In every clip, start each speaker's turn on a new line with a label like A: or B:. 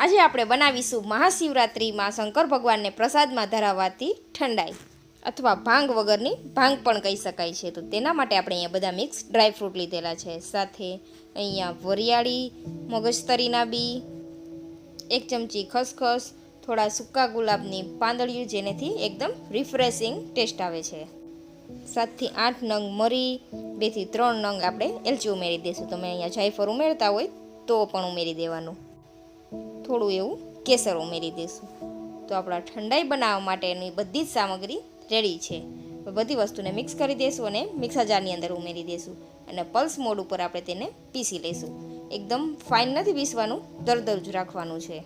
A: આજે આપણે બનાવીશું મહાશિવરાત્રિમાં શંકર ભગવાનને પ્રસાદમાં ધરાવવાથી ઠંડાઈ, અથવા ભાંગ વગરની ભાંગ પણ કહી શકાય છે. તો તેના માટે આપણે અહીંયા બધા મિક્સ ડ્રાય ફ્રૂટ લીધેલા છે. સાથે અહીંયા વરિયાળી મગજતરીના બી એક ચમચી ખસખસ, થોડા સૂકા ગુલાબની પાંદડિયું જેનેથી એકદમ રિફ્રેશિંગ ટેસ્ટ આવે છે. સાતથી આઠ નંગ મરી, બેથી ત્રણ નંગ આપણે એલચી ઉમેરી દઈશું. તમે અહીંયા જાયફળ ઉમેરતા હોય તો પણ ઉમેરી દેવાનું. થોડું એવું કેસર ઉમેરી દઈશું. તો આપણા ઠંડાઈ બનાવવા માટેની બધી જ સામગ્રી રેડી છે. બધી વસ્તુને મિક્સ કરી દઈશું અને મિક્સર જારની અંદર ઉમેરી દઈશું. અને પલ્સ મોડ ઉપર આપણે તેને પીસી લઈશું. એકદમ ફાઇન નથી પીસવાનું, દરદર જ રાખવાનું છે.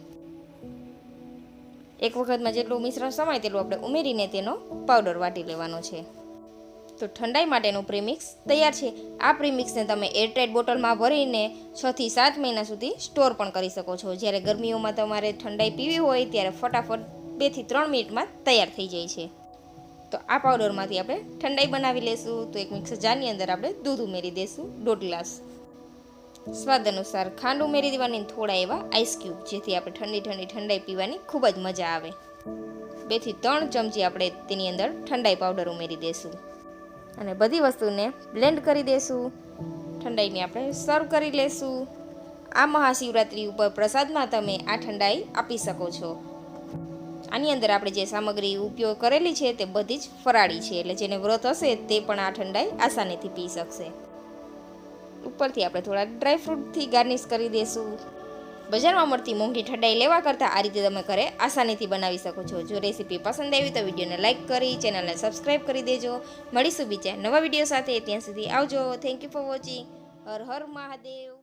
A: એક વખતમાં જેટલું મિશ્રણ સમાય તેટલું આપણે ઉમેરીને તેનો પાવડર વાટી લેવાનો છે. તો ઠંડાઈ માટેનું પ્રીમિક્સ તૈયાર છે. આ પ્રીમિક્સને તમે એરટાઇટ બોટલમાં ભરીને છથી સાત મહિના સુધી સ્ટોર પણ કરી શકો છો. જ્યારે ગરમીઓમાં તમારે ઠંડાઈ પીવી હોય ત્યારે ફટાફટ બેથી ત્રણ મિનિટમાં તૈયાર થઈ જાય છે. તો આ પાવડરમાંથી આપણે ઠંડાઈ બનાવી લેશું. તો એક મિક્સર જારની અંદર આપણે દૂધ ઉમેરી દઈશું દોઢ ગ્લાસ. સ્વાદ અનુસાર ખાંડ ઉમેરી દેવાની થોડા એવા આઈસ ક્યુબ જેથી આપણે ઠંડી ઠંડી ઠંડાઈ પીવાની ખૂબ જ મજા આવે. બેથી ત્રણ ચમચી આપણે તેની અંદર ઠંડાઈ પાવડર ઉમેરી દઈશું અને બધી વસ્તુને બ્લેન્ડ કરી દઈશું ઠંડાઈને આપણે સર્વ કરી લેશું. આ મહાશિવરાત્રિ ઉપર પ્રસાદમાં તમે આ ઠંડાઈ આપી શકો છો. આની અંદર આપણે જે સામગ્રી ઉપયોગ કરેલી છે તે બધી જ ફરાળી છે, એટલે જેને વ્રત હશે તે પણ આ ઠંડાઈ આસાનીથી પી શકશે. ઉપરથી આપણે થોડા ડ્રાય ફ્રૂટથી ગાર્નિશ કરી દઈશું બજારમાં મળતી મોંઘી ઠંડાઈ લેવા કરતાં આ રીતે તમે ઘરે આસાનીથી બનાવી શકો છો. જો રેસીપી પસંદ આવી તો વિડીયોને લાઇક કરી, ચેનલને સબસ્ક્રાઈબ કરી દેજો. મળીશું બીજા નવા વીડિયો સાથે. ત્યાં સુધી આવજો. Thank you for watching Har Har Mahadev.